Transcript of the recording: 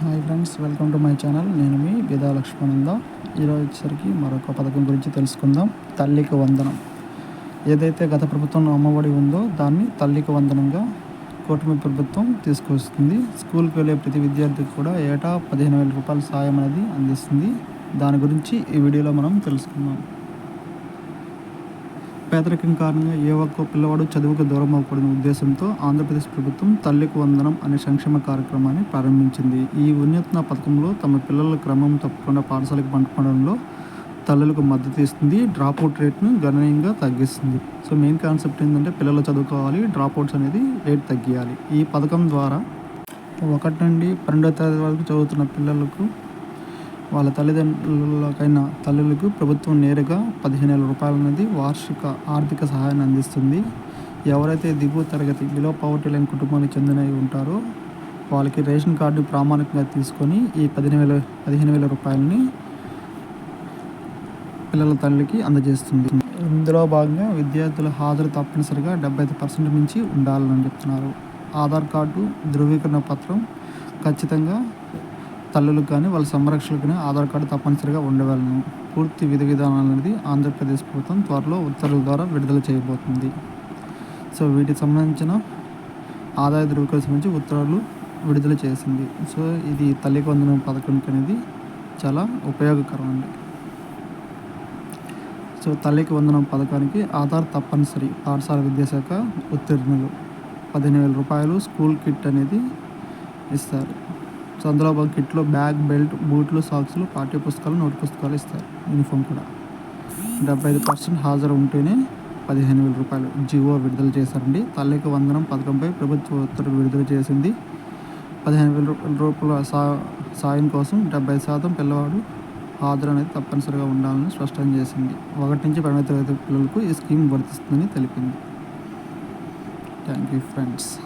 Hi friends welcome to my channel నేను మీ విధా లక్ష్మణంద. ఈరోజు వచ్చేసరికి మరొక పథకం గురించి తెలుసుకుందాం. తల్లికి వందనం. ఏదైతే గత ప్రభుత్వంలో అమ్మఒడి ఉందో దాన్ని తల్లికి వందనంగా కూటమి ప్రభుత్వం తీసుకొస్తుంది. స్కూల్కి వెళ్ళే ప్రతి విద్యార్థికి కూడా ఏటా పదిహేను వేల రూపాయల సాయం అనేది అందిస్తుంది. దాని గురించి ఈ వీడియోలో మనం తెలుసుకుందాం. పేదరికం కారణంగా ఏ ఒక్క పిల్లవాడు చదువుకు దూరం అవ్వకూడని ఉద్దేశంతో ఆంధ్రప్రదేశ్ ప్రభుత్వం తల్లికి వందనం అనే సంక్షేమ కార్యక్రమాన్ని ప్రారంభించింది. ఈ వినూత్న పథకంలో తమ పిల్లల క్రమం తప్పకుండా పాఠశాలకు పంపడంలో తల్లులకు మద్దతు ఇస్తుంది. డ్రాప్ అవుట్ రేట్ను గణనీయంగా తగ్గిస్తుంది. సో మెయిన్ కాన్సెప్ట్ ఏంటంటే పిల్లలు చదువుకోవాలి డ్రాప్ అవుట్స్ అనేది రేట్ తగ్గియాలి. ఈ పథకం ద్వారా ఒకటి నుండి పన్నెండో తరగతి వరకు చదువుతున్న పిల్లలకు వాళ్ళ తల్లిదండ్రులకైన తల్లులకు ప్రభుత్వం నేరుగా పదిహేను వేల రూపాయలు అనేది వార్షిక ఆర్థిక సహాయాన్ని అందిస్తుంది. ఎవరైతే దిగువ తరగతి బిలో పవర్టీ లైన్ కుటుంబానికి చెందినవి ఉంటారో వాళ్ళకి రేషన్ కార్డు ప్రామాణికంగా తీసుకొని ఈ పదిహేను వేల పదిహేను వేల రూపాయలని పిల్లల తల్లికి అందజేస్తుంది. ఇందులో భాగంగా విద్యార్థుల హాజరు తప్పనిసరిగా డెబ్బై ఐదు పర్సెంట్ మించి ఉండాలని చెప్తున్నారు. ఆధార్ కార్డు ధృవీకరణ పత్రం ఖచ్చితంగా తల్లులకు కానీ వాళ్ళ సంరక్షణకు కానీ ఆధార్ కార్డు తప్పనిసరిగా ఉండవలను. పూర్తి విధి విధానాలు అనేది ఆంధ్రప్రదేశ్ ప్రభుత్వం త్వరలో ఉత్తర్వుల ద్వారా విడుదల చేయబోతుంది. సో వీటికి సంబంధించిన ఆదాయ ధృవీకరణ సంబంధించి ఉత్తర్వులు విడుదల చేసింది. సో ఇది తల్లికి వందనం పథకానికి అనేది చాలా ఉపయోగకరం అండి. సో తల్లికి వందనం పథకానికి ఆధార్ తప్పనిసరి పాఠశాల విద్యాశాఖ ఉత్తీర్ణులు పదిహేను వేల రూపాయలు స్కూల్ కిట్ అనేది ఇస్తారు. సో అందులో ఒక కిట్లో బ్యాగ్ బెల్ట్ బూట్లు సాక్స్లు పాఠ్య పుస్తకాలు నోట్ పుస్తకాలు ఇస్తారు. యూనిఫామ్ కూడా. డెబ్బై ఐదు పర్సెంట్ హాజరు ఉంటేనే పదిహేను వేల రూపాయలు జివో విడుదల చేశారండి. తల్లికి వందనం పథకంపై ప్రభుత్వ ఉత్తర్వులు విడుదల చేసింది. పదిహేను వేల రూపాయల సా సాయం కోసం డెబ్బై శాతం పిల్లవాడు హాజరు అనేది తప్పనిసరిగా ఉండాలని స్పష్టం చేసింది. ఒకటి నుంచి పన్నెండు తరగతి పిల్లలకు ఈ స్కీమ్ వర్తిస్తుందని తెలిపింది. Thank you friends.